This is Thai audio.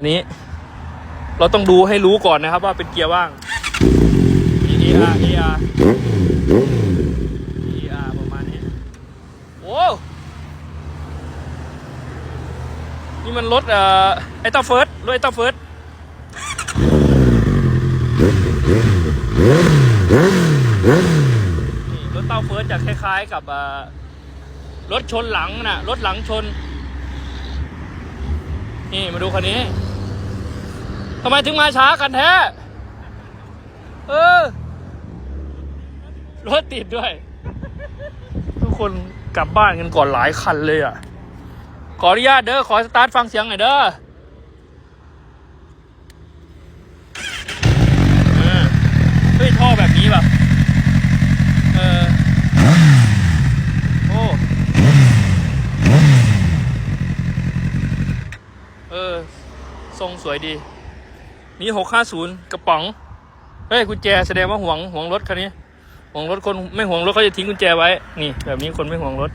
อันนี้ เราต้องดูให้รู้ก่อนนะครับ ว่าเป็นเกียร์ว่าง E R E R E R ประมาณนี้โอ้นี่มันรถเอ่อไอต้าเฟิร์สรถไอต้าเฟิร์สนี่รถเต้าเฟิร์สจะคล้ายๆกับรถชนหลังน่ะ รถหลังชน นี่มาดูคันนี้ ทำไมถึงมาช้ากันแท้ เออ รถติดด้วย ทุกคนกลับบ้านกันก่อนหลายคันเลยอะ ขออนุญาตเด้อ ขอสตาร์ทฟังเสียงหน่อยเด้อเออเฮ้ยท่อแบบนี้แบบเออ โอ้ เออ ทรงสวยดี นี่หกห้าศูนย์กระป๋อง เฮ้ยกุญแจแสดงว่าห่วงห่วงรถคันนี้ห่วงรถคนไม่ห่วงรถเขาจะทิ้งกุญแจไว้ นี่ แบบนี้คนไม่ห่วงรถ